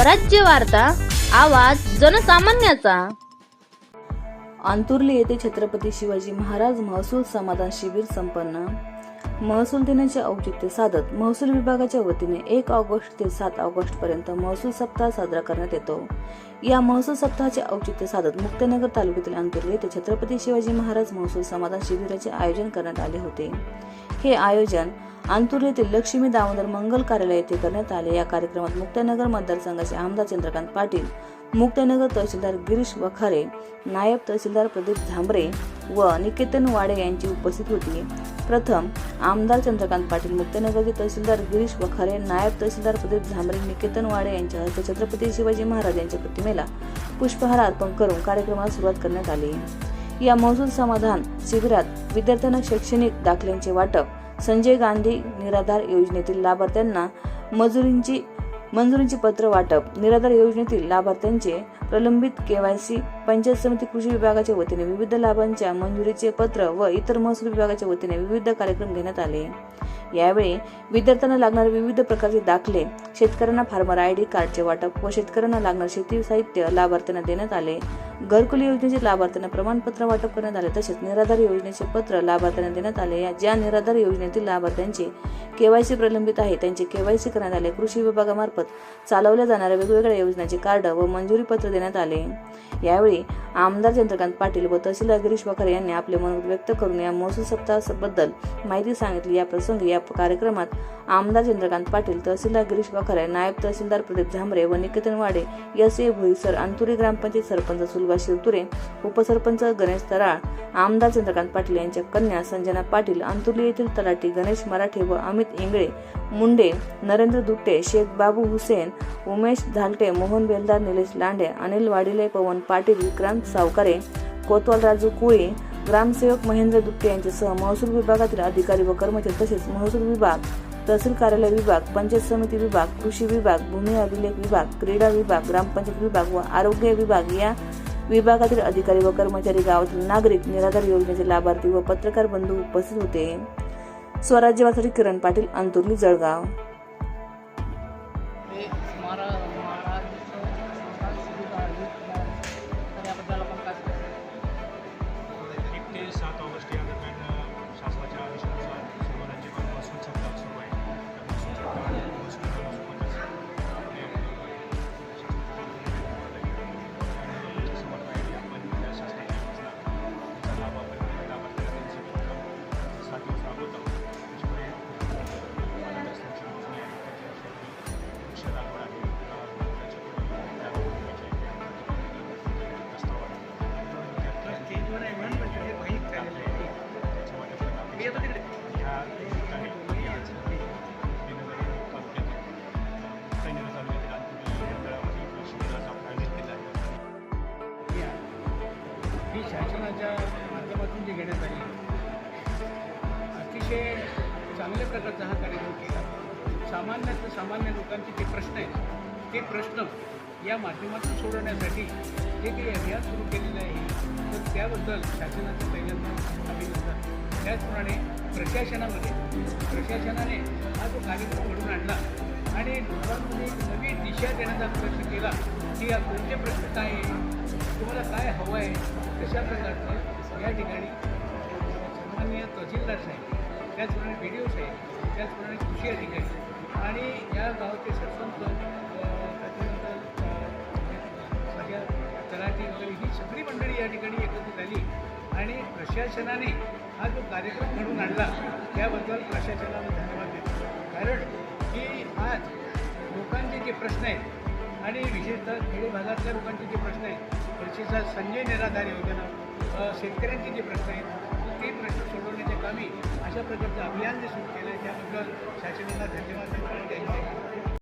स्वराज्य वार्ता आवाज जनसामान्याचा. अंतुर्ली येथे छत्रपती शिवाजी महाराज महसूल समाधान शिबिर संपन्न. महसूल दिनाचे औचित्य साधत महसूल विभागाच्या वतीने एक ऑगस्ट ते सात ऑगस्ट पर्यंत महसूल सप्ताह साजरा करण्यात येतो. या महसूल सप्ताहाचे औचित्य साधत मुक्तनगर तालुक्यातील अंतुर्ली येथे छत्रपती शिवाजी महाराज महसूल समाधान शिबिराचे आयोजन करण्यात आले होते. हे आयोजन अंतुर येथील लक्ष्मी दामोदर मंगल कार्यालय येथे करण्यात आले. या कार्यक्रमात मुक्तनगर मतदारसंघाचे आमदार चंद्रकांत पाटील मुक्तनगर तहसीलदार गिरीश वखारे नायब तहसीलदार प्रदीप झांबरे व निकेतन वाडे यांची उपस्थित होती. प्रथम आमदार चंद्रकांत पाटील मुक्तनगरचे तहसीलदार गिरीश वखारे नायब तहसीलदार प्रदीप झांबरे निकेतन वाडे यांच्या हस्ते छत्रपती शिवाजी महाराज यांच्या प्रतिमेला पुष्पहार अर्पण करून कार्यक्रमाला सुरुवात करण्यात आली. या महसूल समाधान शिबिरात विद्यार्थ्यांना शैक्षणिक दाखल्यांचे वाटप संजय गांधी निराधार योजनेतील लाभार्थ्यांना मजुरींची मंजुरींची पत्र वाटप. निराधार योजनेतील लाभार्थ्यांचे प्रलंबित केवायसी पंचायत समिती कृषी विभागाच्या वतीने विविध लाभांच्या मंजुरीचे पत्र व इतर महसूल विभागाच्या वतीने विविध कार्यक्रम घेण्यात आले. यावेळी विद्यार्थ्यांना लागणारे विविध प्रकारचे दाखले शेतकऱ्यांना फार्मर आय डी कार्डचे वाटप व शेतकऱ्यांना लागणारे शेती साहित्य लाभार्थ्यांना देण्यात आले. घरकुल योजनेचे लाभार्थ्यांना प्रमाणपत्र वाटप करण्यात आले तसेच निराधार योजनेचे पत्र लाभार्थ्यांना देण्यात आले. या ज्या निराधार योजनेतील लाभार्थ्यांचे केवायसी प्रलंबित आहे त्यांचे केवायसी करण्यात आले. कृषी विभागामार्फत चालवल्या जाणाऱ्या वेगवेगळ्या योजनांचे कार्ड व मंजुरी पत्र देण्यात आले. यावेळी आमदार चंद्रकांत पाटील व तहसीलदार गिरीश वाखरे यांनी आपले मनोगत व्यक्त करून या महसूल सप्ताहाबद्दल माहिती सांगितली. या प्रसंगी या कार्यक्रमात आमदार चंद्रकांत पाटील तहसीलदार गिरीश वखारे नायब तहसीलदार प्रदीप झांबरे व निकेतन वाडे एस ए भुईसर अंतुरी ग्रामपंचायत सरपंच सुलभा शिवतुरे उपसरपंच गणेश तराळ आमदार चंद्रकांत पाटील यांच्या कन्या संजना पाटील अंतुर्ली येथील तलाठी गणेश मराठे व अमित इंगळे मुंडे नरेंद्र दुट्टे शेख बाबू हुसेन उमेश धालटे मोहन बेलदार निलेश लांडे अनिल वाडिले पवन पाटील विक्रांत सावकारे कोतवाल राजू कुळी ग्रामसेवक महेंद्र दुट्टे यांच्यासह महसूल विभागातील अधिकारी व कर्मचारी तसेच महसूल विभाग तहसील कार्यालय विभाग पंचायत समिती विभाग कृषी विभाग भूमी अभिलेख विभाग क्रीडा विभाग ग्रामपंचायत विभाग व आरोग्य विभाग या विभागातील अधिकारी व कर्मचारी गावातील नागरिक निराधार योजनेचे लाभार्थी व पत्रकार बंधू उपस्थित होते. स्वराज्यवासाठी किरण पाटील अंतुर्ली जळगाव. सांगू? एक शासनाच्या माध्यमातून जे घेण्यात आली अतिशय चांगल्या प्रकारचा हा कार्यक्रम केला. सामान्यात सामान्य लोकांचे जे प्रश्न आहेत ते प्रश्न या माध्यमातून सोडवण्यासाठी जे काही अभियान सुरू केलेलं आहे तर त्याबद्दल शासनाचं पहिल्यांदा अभिनंदन. त्याचप्रमाणे प्रशासनामध्ये प्रशासनाने हा जो कार्यक्रम घडून आणला आणि लोकांमध्ये एक नवी दिशा देण्याचा प्रयत्न केला. की या कोणते प्रश्न काय आहे. तुम्हाला काय हवं आहे कशा प्रकारचं या ठिकाणी? सन्माननीय तहसीलदार साहेब त्याचप्रमाणे बी डी ओ साहेब त्याचप्रमाणे कृषी अधिकारी आणि या गावचे सरपंच त्याच्यानंतर सगळ्या तलाठी वगैरे ही सगळी मंडळी या ठिकाणी एकत्रित झाली आणि प्रशासनाने हा जो कार्यक्रम घडून आणला त्याबद्दल प्रशासनाला धन्यवाद देतो. जे प्रश्न आहेत आणि विशेषतः खेडे भागातल्या लोकांचे जे प्रश्न आहेत विशेषतः संजय निराधार योजना शेतकऱ्यांचे जे प्रश्न आहेत ते प्रश्न सोडवण्याच्या कामी अशा प्रकारचं अभियान जे सुरू केलं आहे त्याबद्दल शासनाला धन्यवाद देतो